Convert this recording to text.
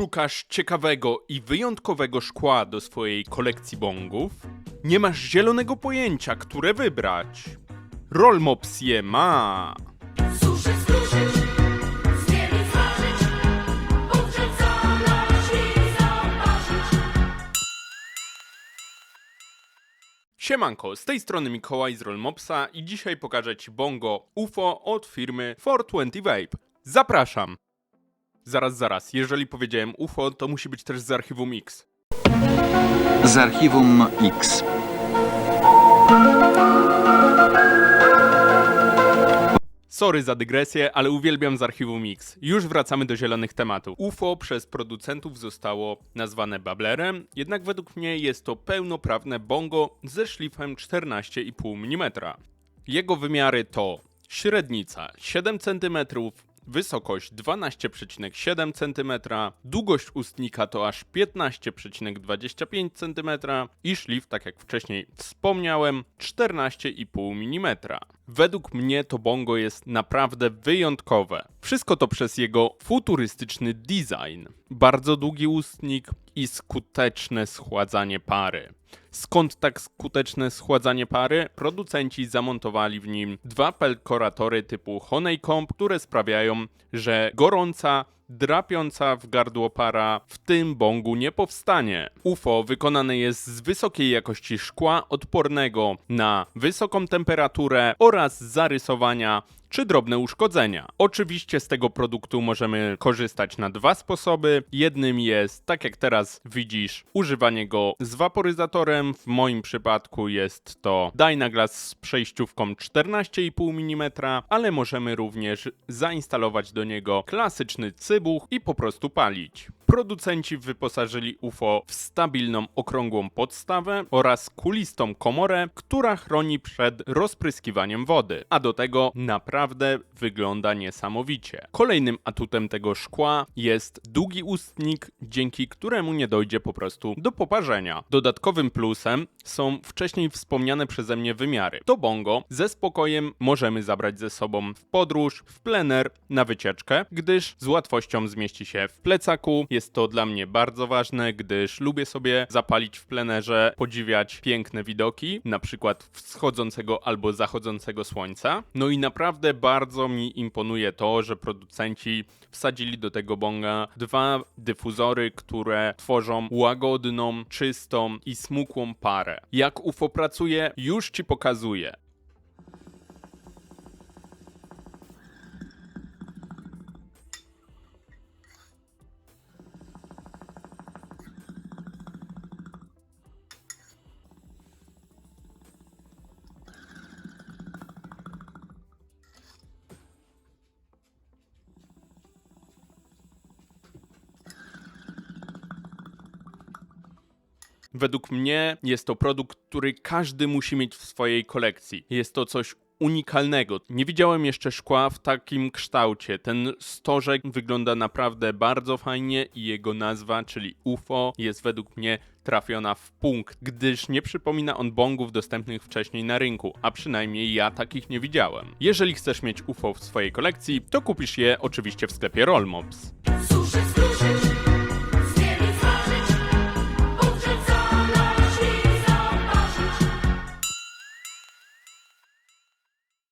Szukasz ciekawego i wyjątkowego szkła do swojej kolekcji bongów? Nie masz zielonego pojęcia, które wybrać. Rollmops je ma. Suszyć, skruszyć, zmienić, zważyć, zalać i. Siemanko, z tej strony Mikołaj z Rollmopsa i dzisiaj pokażę Ci bongo UFO od firmy 420 Vape. Zapraszam! Zaraz, zaraz, jeżeli powiedziałem UFO, to musi być też z archiwum X. Z archiwum X. Sorry za dygresję, ale uwielbiam z archiwum Mix. Już wracamy do zielonych tematów. UFO przez producentów zostało nazwane bablerem, jednak według mnie jest to pełnoprawne bongo ze szlifem 14,5 mm. Jego wymiary to średnica 7 cm, wysokość 12,7 cm, długość ustnika to aż 15,25 cm i szlif, tak jak wcześniej wspomniałem, 14,5 mm. Według mnie to bongo jest naprawdę wyjątkowe. Wszystko to przez jego futurystyczny design, bardzo długi ustnik i skuteczne schładzanie pary. Skąd tak skuteczne schładzanie pary? Producenci zamontowali w nim dwa perkoratory typu Honeycomb, które sprawiają, że gorąca, drapiąca w gardło para w tym bongu nie powstanie. UFO wykonane jest z wysokiej jakości szkła odpornego na wysoką temperaturę oraz zarysowania czy drobne uszkodzenia. Oczywiście z tego produktu możemy korzystać na dwa sposoby. Jednym jest, tak jak teraz widzisz, używanie go z waporyzatorem. W moim przypadku jest to Dynaglass z przejściówką 14,5 mm, ale możemy również zainstalować do niego klasyczny cybuch i po prostu palić. Producenci wyposażyli UFO w stabilną, okrągłą podstawę oraz kulistą komorę, która chroni przed rozpryskiwaniem wody, a do tego naprawdę wygląda niesamowicie. Kolejnym atutem tego szkła jest długi ustnik, dzięki któremu nie dojdzie po prostu do poparzenia. Dodatkowym plusem są wcześniej wspomniane przeze mnie wymiary. To bongo ze spokojem możemy zabrać ze sobą w podróż, w plener, na wycieczkę, gdyż z łatwością zmieści się w plecaku. Jest to dla mnie bardzo ważne, gdyż lubię sobie zapalić w plenerze, podziwiać piękne widoki, na przykład wschodzącego albo zachodzącego słońca. No i naprawdę bardzo mi imponuje to, że producenci wsadzili do tego bonga dwa dyfuzory, które tworzą łagodną, czystą i smukłą parę. Jak UFO pracuje, już ci pokazuję. Według mnie jest to produkt, który każdy musi mieć w swojej kolekcji. Jest to coś unikalnego. Nie widziałem jeszcze szkła w takim kształcie. Ten stożek wygląda naprawdę bardzo fajnie i jego nazwa, czyli UFO, jest według mnie trafiona w punkt, gdyż nie przypomina on bongów dostępnych wcześniej na rynku, a przynajmniej ja takich nie widziałem. Jeżeli chcesz mieć UFO w swojej kolekcji, to kupisz je oczywiście w sklepie Rollmops.